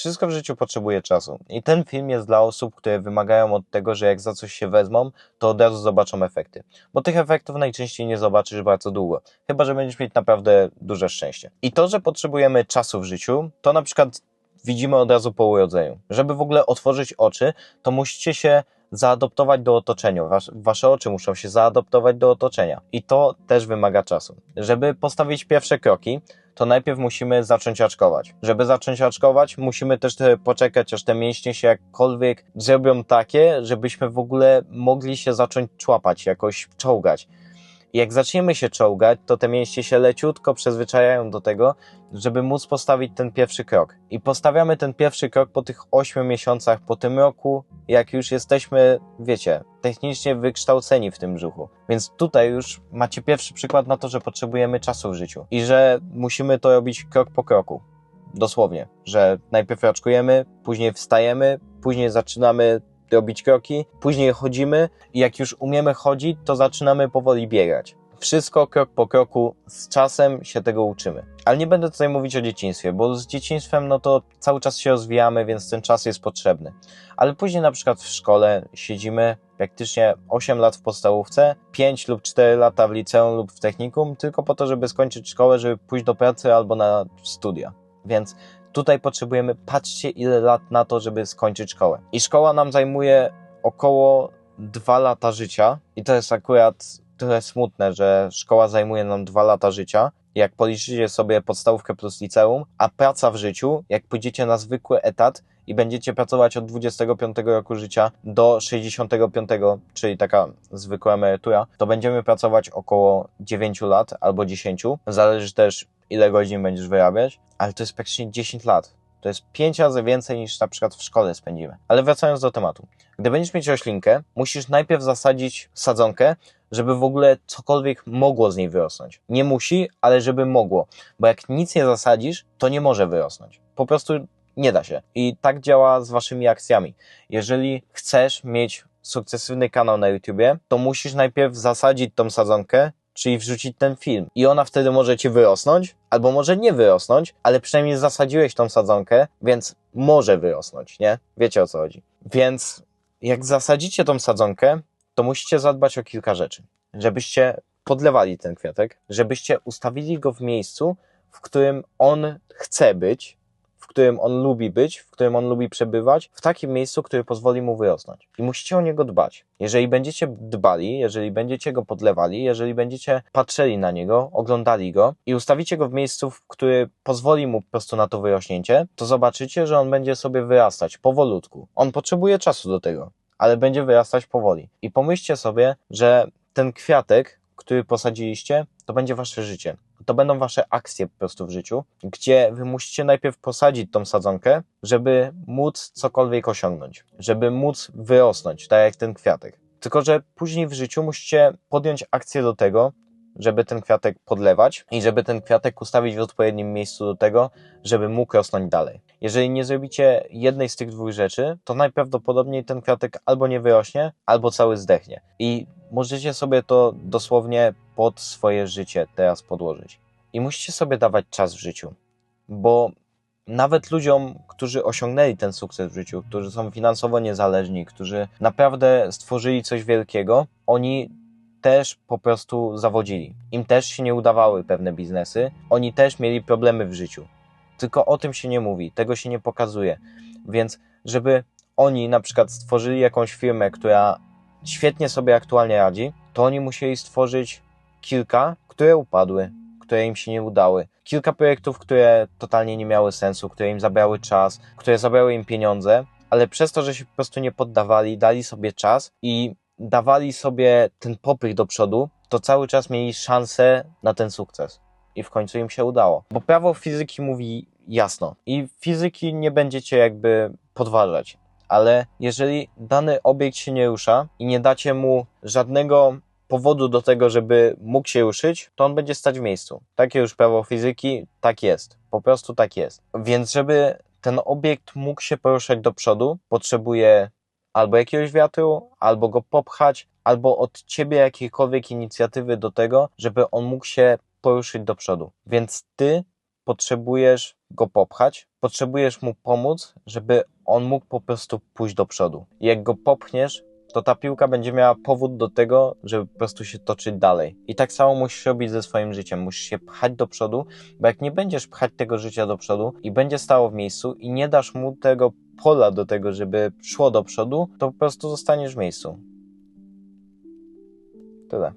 Wszystko w życiu potrzebuje czasu. I ten film jest dla osób, które wymagają od tego, że jak za coś się wezmą, to od razu zobaczą efekty. Bo tych efektów najczęściej nie zobaczysz bardzo długo. Chyba, że będziesz mieć naprawdę duże szczęście. I to, że potrzebujemy czasu w życiu, to na przykład widzimy od razu po urodzeniu. Żeby w ogóle otworzyć oczy, to musicie się zaadoptować do otoczenia. Was, wasze oczy muszą się zaadoptować do otoczenia. I to też wymaga czasu. Żeby postawić pierwsze kroki, to najpierw musimy zacząć aczkować. Żeby zacząć aczkować, musimy też poczekać, aż te mięśnie się jakkolwiek zrobią takie, żebyśmy w ogóle mogli się zacząć człapać, jakoś czołgać. Jak zaczniemy się czołgać, to te mięśnie się leciutko przyzwyczajają do tego, żeby móc postawić ten pierwszy krok. I postawiamy ten pierwszy krok po tych 8 miesiącach, po tym roku, jak już jesteśmy, wiecie, technicznie wykształceni w tym brzuchu. Więc tutaj już macie pierwszy przykład na to, że potrzebujemy czasu w życiu i że musimy to robić krok po kroku. Dosłownie, że najpierw raczkujemy, później wstajemy, później zaczynamy robić kroki, później chodzimy i jak już umiemy chodzić, to zaczynamy powoli biegać. Wszystko krok po kroku, z czasem się tego uczymy. Ale nie będę tutaj mówić o dzieciństwie, bo z dzieciństwem no to cały czas się rozwijamy, więc ten czas jest potrzebny. Ale później na przykład w szkole siedzimy praktycznie 8 lat w podstawówce, 5 lub 4 lata w liceum lub w technikum, tylko po to, żeby skończyć szkołę, żeby pójść do pracy albo na studia. Więc Tutaj potrzebujemy, patrzcie ile lat na to, żeby skończyć szkołę. I szkoła nam zajmuje około dwa lata życia i to jest akurat trochę smutne, że szkoła zajmuje nam dwa lata życia, jak policzycie sobie podstawówkę plus liceum, a praca w życiu, jak pójdziecie na zwykły etat i będziecie pracować od 25 roku życia do 65, czyli taka zwykła emerytura, to będziemy pracować około 9 lat albo 10. Zależy też ile godzin będziesz wyrabiać, ale to jest praktycznie 10 lat. To jest 5 razy więcej niż na przykład w szkole spędzimy. Ale wracając do tematu. Gdy będziesz mieć roślinkę, musisz najpierw zasadzić sadzonkę, żeby w ogóle cokolwiek mogło z niej wyrosnąć. Nie musi, ale żeby mogło. Bo jak nic nie zasadzisz, to nie może wyrosnąć. Po prostu nie da się. I tak działa z waszymi akcjami. Jeżeli chcesz mieć sukcesywny kanał na YouTubie, to musisz najpierw zasadzić tą sadzonkę, czyli wrzucić ten film. I ona wtedy może ci wyrosnąć, albo może nie wyrosnąć, ale przynajmniej zasadziłeś tą sadzonkę, więc może wyrosnąć, nie? Wiecie o co chodzi. Więc jak zasadzicie tą sadzonkę, to musicie zadbać o kilka rzeczy. Żebyście podlewali ten kwiatek, żebyście ustawili go w miejscu, w którym on chce być, którym on lubi być, w którym on lubi przebywać, w takim miejscu, które pozwoli mu wyrosnąć. I musicie o niego dbać. Jeżeli będziecie dbali, jeżeli będziecie go podlewali, jeżeli będziecie patrzyli na niego, oglądali go i ustawicie go w miejscu, który pozwoli mu po prostu na to wyrośnięcie, to zobaczycie, że on będzie sobie wyrastać powolutku. On potrzebuje czasu do tego, ale będzie wyrastać powoli. I pomyślcie sobie, że ten kwiatek, który posadziliście, to będzie wasze życie to będą wasze akcje po prostu w życiu, gdzie wy musicie najpierw posadzić tą sadzonkę, żeby móc cokolwiek osiągnąć, żeby móc wyrosnąć, tak jak ten kwiatek. Tylko, że później w życiu musicie podjąć akcję do tego, żeby ten kwiatek podlewać i żeby ten kwiatek ustawić w odpowiednim miejscu do tego, żeby mógł rosnąć dalej. Jeżeli nie zrobicie jednej z tych dwóch rzeczy, to najprawdopodobniej ten kwiatek albo nie wyrośnie, albo cały zdechnie. I możecie sobie to dosłownie pod swoje życie teraz podłożyć. I musicie sobie dawać czas w życiu, bo nawet ludziom, którzy osiągnęli ten sukces w życiu, którzy są finansowo niezależni, którzy naprawdę stworzyli coś wielkiego, oni też po prostu zawodzili. Im też się nie udawały pewne biznesy, oni też mieli problemy w życiu. Tylko o tym się nie mówi, tego się nie pokazuje. Więc, żeby oni na przykład stworzyli jakąś firmę, która świetnie sobie aktualnie radzi, to oni musieli stworzyć kilka, które upadły, które im się nie udały. Kilka projektów, które totalnie nie miały sensu, które im zabrały czas, które zabrały im pieniądze, ale przez to, że się po prostu nie poddawali, dali sobie czas i dawali sobie ten popych do przodu, to cały czas mieli szansę na ten sukces. I w końcu im się udało. Bo prawo fizyki mówi jasno. I fizyki nie będziecie jakby podważać. Ale jeżeli dany obiekt się nie rusza i nie dacie mu żadnego powodu do tego, żeby mógł się ruszyć, to on będzie stać w miejscu. Takie już prawo fizyki, tak jest. Po prostu tak jest. Więc żeby ten obiekt mógł się poruszać do przodu, potrzebuje albo jakiegoś wiatru, albo go popchać, albo od ciebie jakiejkolwiek inicjatywy do tego, żeby on mógł się poruszyć do przodu. Więc ty potrzebujesz go popchać, potrzebujesz mu pomóc, żeby on mógł po prostu pójść do przodu. I jak go popchniesz, to ta piłka będzie miała powód do tego, żeby po prostu się toczyć dalej. I tak samo musisz robić ze swoim życiem. Musisz się pchać do przodu, bo jak nie będziesz pchać tego życia do przodu i będzie stało w miejscu i nie dasz mu tego pola do tego, żeby szło do przodu, to po prostu zostaniesz w miejscu. Tyle.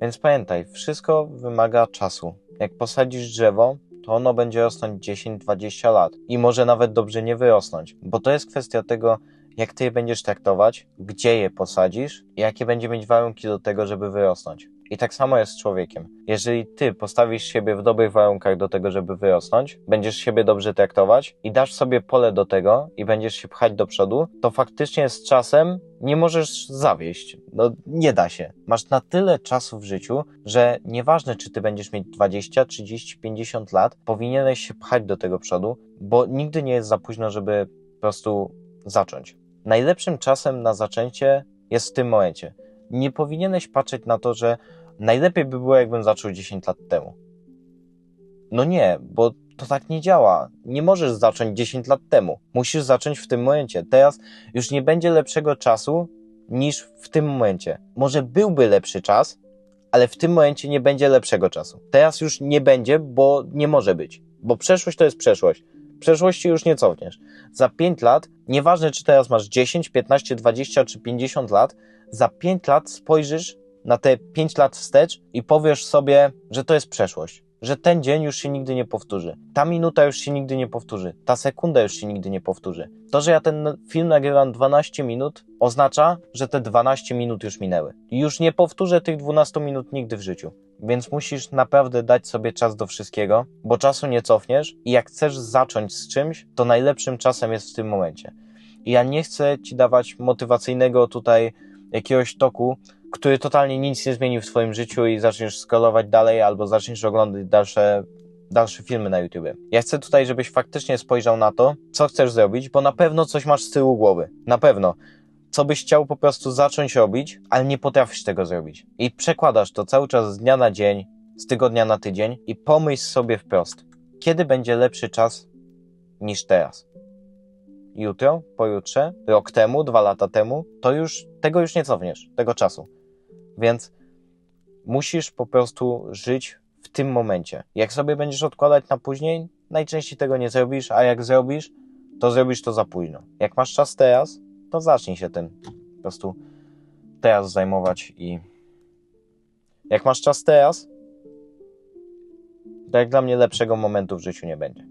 Więc pamiętaj, wszystko wymaga czasu. Jak posadzisz drzewo, to ono będzie rosnąć 10-20 lat i może nawet dobrze nie wyrosnąć, bo to jest kwestia tego, jak ty je będziesz traktować, gdzie je posadzisz i jakie będzie mieć warunki do tego, żeby wyrosnąć. I tak samo jest z człowiekiem. Jeżeli ty postawisz siebie w dobrych warunkach do tego, żeby wyrosnąć, będziesz siebie dobrze traktować i dasz sobie pole do tego i będziesz się pchać do przodu, to faktycznie z czasem nie możesz zawieść. No nie da się. Masz na tyle czasu w życiu, że nieważne czy ty będziesz mieć 20, 30, 50 lat, powinieneś się pchać do tego przodu, bo nigdy nie jest za późno, żeby po prostu zacząć. Najlepszym czasem na zaczęcie jest w tym momencie. Nie powinieneś patrzeć na to, że najlepiej by było, jakbym zaczął 10 lat temu. No nie, bo to tak nie działa. Nie możesz zacząć 10 lat temu. Musisz zacząć w tym momencie. Teraz już nie będzie lepszego czasu niż w tym momencie. Może byłby lepszy czas, ale w tym momencie nie będzie lepszego czasu. Teraz już nie będzie, bo nie może być. Bo przeszłość to jest przeszłość. Przeszłości już nie cofniesz. Za 5 lat, nieważne czy teraz masz 10, 15, 20 czy 50 lat, za 5 lat spojrzysz na te 5 lat wstecz i powiesz sobie, że to jest przeszłość. Że ten dzień już się nigdy nie powtórzy. Ta minuta już się nigdy nie powtórzy. Ta sekunda już się nigdy nie powtórzy. To, że ja ten film nagrywam 12 minut, oznacza, że te 12 minut już minęły. Już nie powtórzę tych 12 minut nigdy w życiu. Więc musisz naprawdę dać sobie czas do wszystkiego, bo czasu nie cofniesz i jak chcesz zacząć z czymś, to najlepszym czasem jest w tym momencie. I ja nie chcę ci dawać motywacyjnego tutaj jakiegoś toku, który totalnie nic nie zmieni w twoim życiu i zaczniesz skalować dalej albo zaczniesz oglądać dalsze, dalsze filmy na YouTube. Ja chcę tutaj, żebyś faktycznie spojrzał na to, co chcesz zrobić, bo na pewno coś masz z tyłu głowy. Na pewno. Co byś chciał po prostu zacząć robić, ale nie potrafisz tego zrobić. I przekładasz to cały czas z dnia na dzień, z tygodnia na tydzień i pomyśl sobie wprost, kiedy będzie lepszy czas niż teraz jutro, pojutrze, rok temu, dwa lata temu, to już tego już nie cofniesz, tego czasu. Więc musisz po prostu żyć w tym momencie. Jak sobie będziesz odkładać na później, najczęściej tego nie zrobisz, a jak zrobisz, to zrobisz to za późno. Jak masz czas teraz, to zacznij się tym po prostu teraz zajmować i jak masz czas teraz, to jak dla mnie lepszego momentu w życiu nie będzie.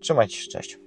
Trzymajcie się, cześć.